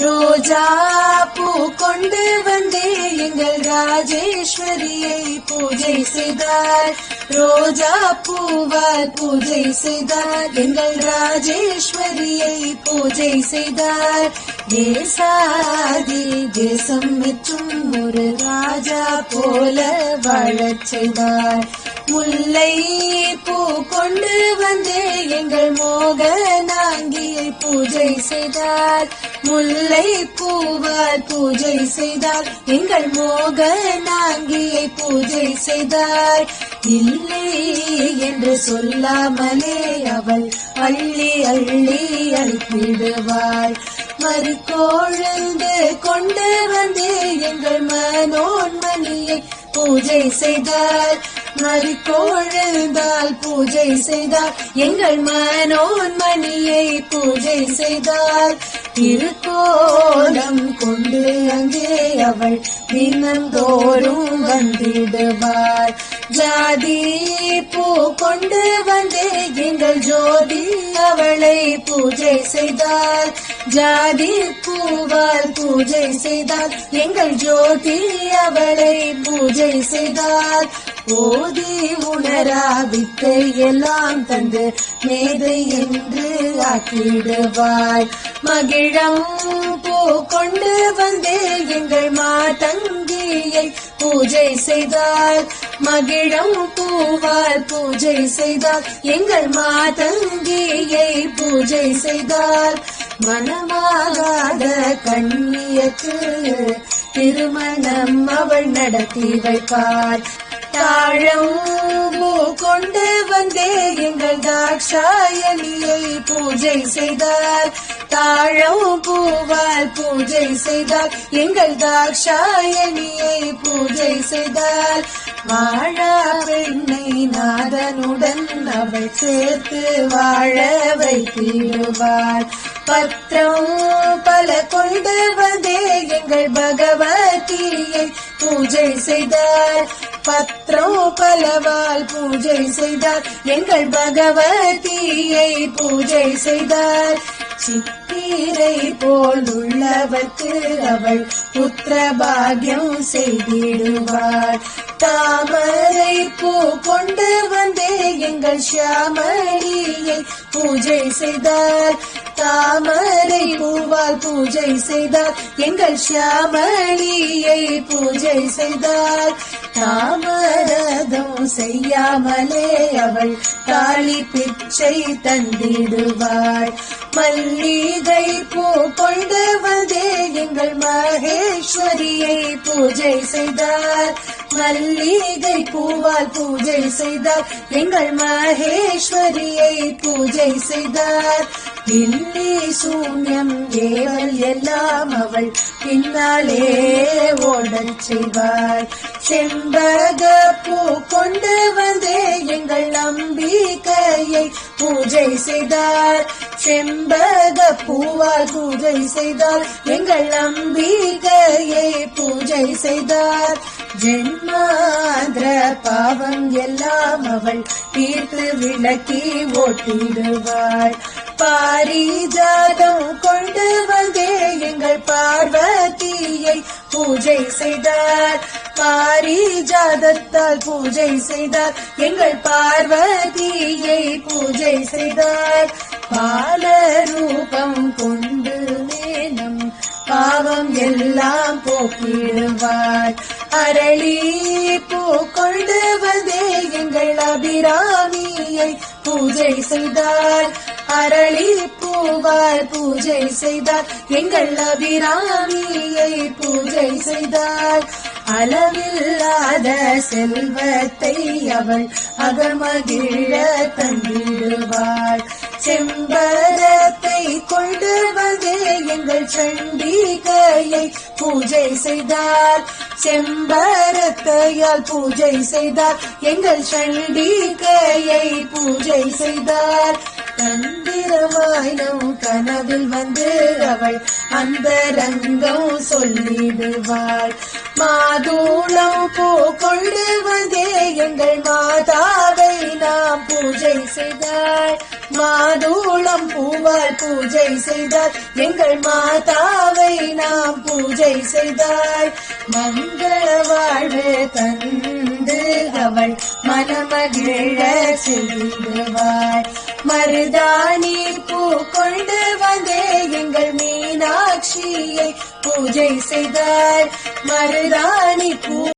ரோஜா பூ கொண்டு வந்தே எங்கள் ராஜேஸ்வரியை பூஜை செய்தார். ரோஜா பூவால் பூஜை செய்தார். எங்கள் ராஜேஸ்வரியை பூஜை செய்தார். தேசாதி தேசம் மற்றும் ஒரு ராஜா போல வாழச் செய்தார். முல்லை பூ கொண்டு வந்து எங்கள் மோக நாங்கியை பூஜை செய்தார். முல்லை பூவால் பூஜை செய்தார். எங்கள் மோக நாங்கியை பூஜை செய்தார். இல்லை என்று சொல்லாமலே அவள் அள்ளி அள்ளி அழிப்பிடுவாள் மறுக்கோழ்ந்து கொண்டு வந்து எங்கள் மனோன்மணியை பூஜை செய்தார். மறுக்கோழுந்தால் பூஜை செய்தார். எங்கள் மனோன்மணியை பூஜை செய்தார். திருக்கோலம் கொண்டு அங்கே அவள் தினந்தோறும் வந்திடுவார். ஜாதி பூ கொண்டு வந்து எங்கள் ஜோதி அவளை பூஜை செய்தார். ஜாதி பூவால் பூஜை செய்தார். எங்கள் ஜோதி அவளை பூஜை செய்தார். ஓதி உணரா வித்தை எல்லாம் தந்து மேதை என்று ஆக்கிடுவாய் மகிழம் பூ கொண்டு வந்து எங்கள் மாதங்கியை பூஜை செய்தார். மகிழம் பூவால் பூஜை செய்தார். எங்கள் மாதங்கியை பூஜை செய்தார். மனமாகாத கண்ணியக்கு திருமணம் அவள் நடத்தி வைப்பார். தாழம் பூ கொண்டு வந்தே எங்கள் தாட்சாயணியை பூஜை செய்தார். தாழம் பூவால் பூஜை செய்தார். எங்கள் தாட்சாயணியை பூஜை செய்தார். வாழா பெண்ணை நாதனுடன் அவள் சேர்த்து வாழ வைத்திடுவாள். பத்திரம் பல கொண்டு வந்தே எங்கள் பகவதியை பூஜை செய்தார். பத்திரம் பலவால் பூஜை செய்தார். எங்கள் பகவதியை பூஜை செய்தார். சித்தீரை போல் உள்ளவர்க்கு அவள் புத்திர பாகியம் செய்திடுவார் தாமரை பூ கொண்டு வந்தே எங்கள் ஷியாமணியை பூஜை செய்தார். தாமரை பூவால் பூஜை செய்தார். எங்கள் ஷியாமணியை பூஜை செய்தார். தாமரதம் செய்யாமலே அவள் காளி பிச்சை தந்திடுவாள். மல்லிகை பூ கொண்டு வந்தே எங்கள் மகேஸ்வரியை பூஜை செய்தார். மல்லிகை பூவால் பூஜை செய்தார். எங்கள் மகேஸ்வரியை பூஜை செய்தார். பில்லி சூன்யம் ஏவல் எல்லாம் அவள். பின்னாலே ஓடச் செய்வாள். செம்பக பூ கொண்டு வந்தே எங்கள் நம்பிக்கையை பூஜை செய்தார் செம்பக பூவால் பூஜை செய்தார் எங்கள் நம்பிக்கையை பூஜை செய்தார் ஜென்மாந்திர பாவம் எல்லாம் அவள். தீர்த்து விளக்கி ஓட்டிடுவாள். பாரிஜாதம் கொண்டு வந்தே எங்கள் பார்வதியை பூஜை செய்தார். பாரிஜாதத்தால் பூஜை செய்தார். எங்கள் பார்வதியை பூஜை செய்தார். பால ரூபம் கொண்டு மேனம் பாவம் எல்லாம் போக்கிடுவார். அரளி பூ கொண்டு வந்தே எங்கள் அபிராமியை பூஜை செய்தார். அரளி பூவால் பூஜை செய்தார். எங்கள் அபிராமியை பூஜை செய்தார். அளவில்லாத செல்வத்தை அவள் அகமகிழ தந்திடுவாள். செம்பரத்தை கொண்டு வந்தே எங்கள் சண்டிகையை பூஜை செய்தார். செம்பரத்தையால் பூஜை செய்தார். எங்கள் சண்டிகையை பூஜை செய்தார். தந்திரமாய் நம் கனவில் வந்து அவள் அந்த ரங்கம் சொல்லிடுவாள். மாதூளம் பூ கொண்டு வந்தே எங்கள் மாதாவை நாம் பூஜை செய்தாள். மாதூளம் பூவால் பூஜை செய்தாள். எங்கள் மாதாவை நாம் பூஜை செய்தாள். மங்கள வாழ்வு தந்து அவள். மனமகிழ செய்திடுவாள் மருதாணி பூ கொண்டு வந்தே எங்கள் மீனாட்சியை பூஜை செய்தார். மருதாணி பூ